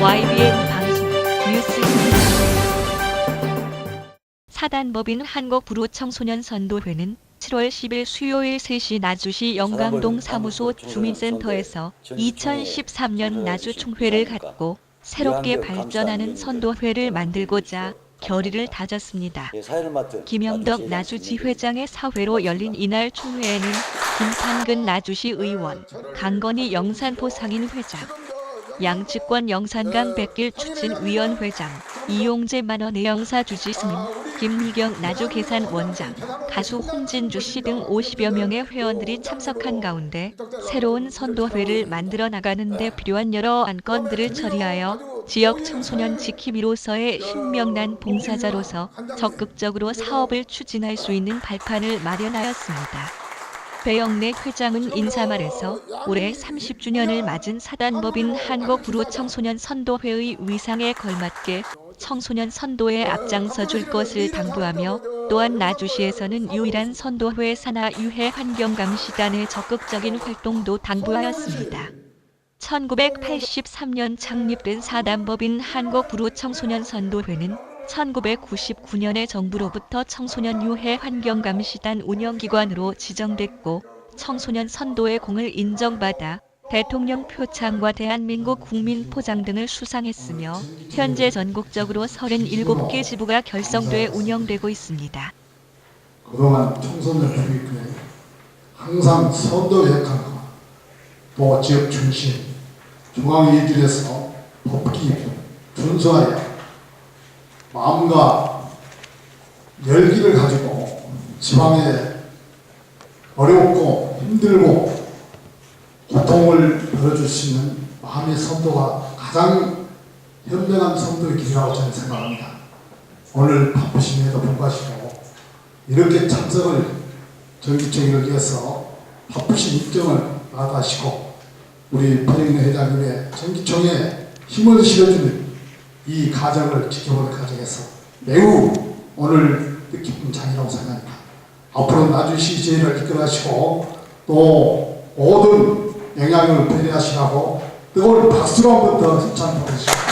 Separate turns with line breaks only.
YBN 방송 뉴스입니다. 사단법인 한국부로청소년 선도회는 7월 10일 수요일 3시 나주시 영광동 사무소 주민센터에서 2013년 나주 총회를 갖고 새롭게 발전하는 선도회를 만들고자 결의를 다졌습니다.
예,
김영덕 나주지 회장의 사회로 열린 이날 총회에는 김판근 나주시 의원, 강건희 영산포 상인 회장, 양측권 영산강 백길 추진위원 회장, 이용재 만원의 영사 주지 스님, 김미경 나주 계산 원장, 가수 홍진주 씨 등 50여 명의 회원들이 참석한 가운데 새로운 선도회를 만들어 나가는 데 필요한 여러 안건들을 처리하여 지역 청소년 지킴이로서의 신명난 봉사자로서 적극적으로 사업을 추진할 수 있는 발판을 마련하였습니다. 배영래 회장은 인사말에서 올해 30주년을 맞은 사단법인 한국부로청소년 선도회의 위상에 걸맞게 청소년 선도에 앞장서 줄 것을 당부하며 또한 나주시에서는 유일한 선도회 산하 유해 환경 감시단의 적극적인 활동도 당부하였습니다. 1983년 창립된 사단법인 한국부로청소년 선도회는 1999년에 정부로부터 청소년 유해 환경 감시단 운영기관으로 지정됐고 청소년 선도의 공을 인정받아 대통령 표창과 대한민국 국민 포장 등을 수상했으며 현재 전국적으로 37개 지부가 결성돼 운영되고 있습니다.
그동안 청소년 교육에 항상 선도 역할과 또 지역 중심, 중앙위기에서 법기 준수하여 마음과 열기를 가지고 지방에 어렵고 힘들고 고통을 덜어줄 수 있는 마음의 선도가 가장 현명한 선도의 길이라고 저는 생각합니다. 오늘 바쁘심에도 불구하고 이렇게 참석을 전기총회를 위해서 바쁘신 일정을 마다하시고 우리 박영래 회장님의 전기총회에 힘을 실어주는 이 가정을 지켜보는 가정에서 매우 오늘 뜻깊은 장이라고 생각합니다. 앞으로 나주시 지혜를 이끌어가시고 또 모든 영향을 발휘하시라고 뜨거운 박수로 한번 더 힘찬 보내주십시오.